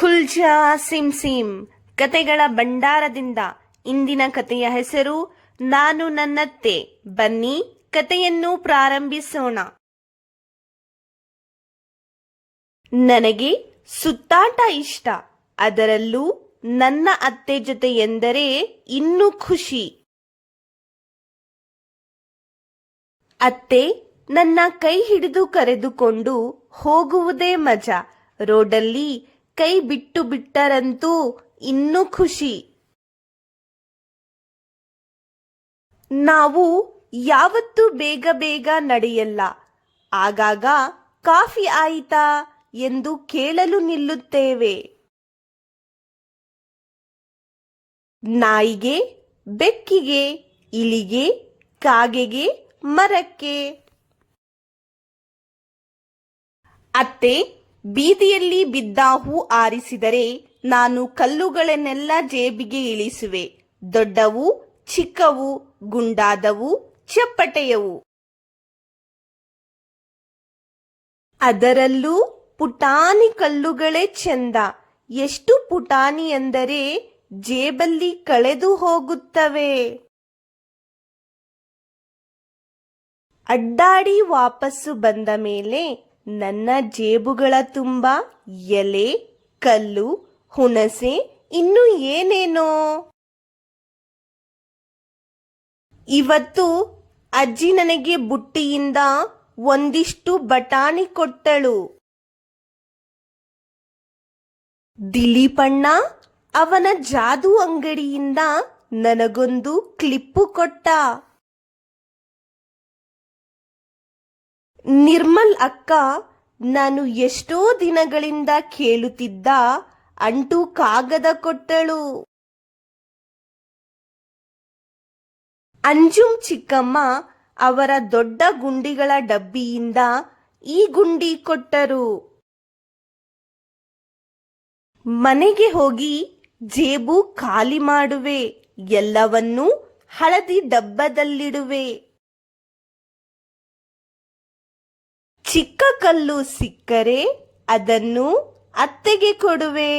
ಖುಲ್ಜಾ sim sim ಕತೆಗಳ ಭಂಡಾರದಿಂದ ಇಂದಿನ ಕತೆಯ ಹೆಸರು ನಾನು ನನ್ನತ್ತೆ. ಬನ್ನಿ ಕತೆಯನ್ನು ಪ್ರಾರಂಭಿಸೋಣ. ನನಗೆ ಸುತ್ತಾಟ ಇಷ್ಟ. ಅದರಲ್ಲೂ ನನ್ನ ಅತ್ತೆ ಜೊತೆ ಎಂದರೆ ಇನ್ನೂ ಖುಷಿ. ಅತ್ತೆ ನನ್ನ ಕೈ ಹಿಡಿದು ಕರೆದುಕೊಂಡು ಹೋಗುವುದೇ ಮಜಾ. ರೋಡಲ್ಲಿ ಕೈ ಬಿಟ್ಟು ಬಿಟ್ಟರಂತೂ ಇನ್ನೂ ಖುಷಿ. ನಾವು ಯಾವತ್ತೂ ಬೇಗ ಬೇಗ ನಡೆಯಲ್ಲ. ಆಗಾಗ ಕಾಫಿ ಆಯಿತಾ ಎಂದು ಕೇಳಲು ನಿಲ್ಲುತ್ತೇವೆ. ನಾಯಿಗೆ, ಬೆಕ್ಕಿಗೆ, ಇಲಿಗೆ, ಕಾಗೆಗೆ, ಮರಕ್ಕೆ. ಅತ್ತೆ ಬೀದಿಯಲ್ಲಿ ಬಿದ್ದ ಹೂ ಆರಿಸಿದರೆ ನಾನು ಕಲ್ಲುಗಳನ್ನೆಲ್ಲ ಜೇಬಿಗೆ ಇಳಿಸುವೆ. ದೊಡ್ಡವು ಚಿಕ್ಕವು ಗುಂಡಾದವು ಚಪ್ಪಟೆಯವು. ಅದರಲ್ಲೂ ಪುಟಾಣಿ ಕಲ್ಲುಗಳೇ ಚೆಂದ. ಎಷ್ಟು ಪುಟಾಣಿ ಎಂದರೆ ಜೇಬಲ್ಲಿ ಕಳೆದು ಹೋಗುತ್ತವೆ. ಅಡ್ಡಾಡಿ ವಾಪಸ್ಸು ಬಂದ ಮೇಲೆ ನನ್ನ ಜೇಬುಗಳ ತುಂಬ ಎಲೆ, ಕಲ್ಲು, ಹುಣಸೆ, ಇನ್ನು ಏನೇನೋ? ಇವತ್ತು ಅಜ್ಜಿ ನನಗೆ ಬುಟ್ಟಿಯಿಂದ ಒಂದಿಷ್ಟು ಬಟಾಣಿ ಕೊಟ್ಟಳು. ದಿಲೀಪಣ್ಣ ಅವನ ಜಾದು ಅಂಗಡಿಯಿಂದ ನನಗೊಂದು ಕ್ಲಿಪ್ಪು ಕೊಟ್ಟ. ನಿರ್ಮಲ್ ಅಕ್ಕ, ನಾನು ಎಷ್ಟೋ ದಿನಗಳಿಂದ ಕೇಳುತ್ತಿದ್ದ ಅಂಟು ಕಾಗದ ಕೊಟ್ಟಳು. ಅಂಜುಮ್ ಚಿಕ್ಕಮ್ಮ ಅವರ ದೊಡ್ಡ ಗುಂಡಿಗಳ ಡಬ್ಬಿಯಿಂದ ಈ ಗುಂಡಿ ಕೊಟ್ಟರು. ಮನೆಗೆ ಹೋಗಿ ಜೇಬು ಖಾಲಿ ಮಾಡುವೆ, ಎಲ್ಲವನ್ನೂ ಹಳದಿ ಡಬ್ಬದಲ್ಲಿಡುವೆ. ಚಿಕ್ಕ ಕಲ್ಲು ಸಿಕ್ಕರೆ ಅದನ್ನು ಅತ್ತೆಗೆ ಕೊಡುವೆ.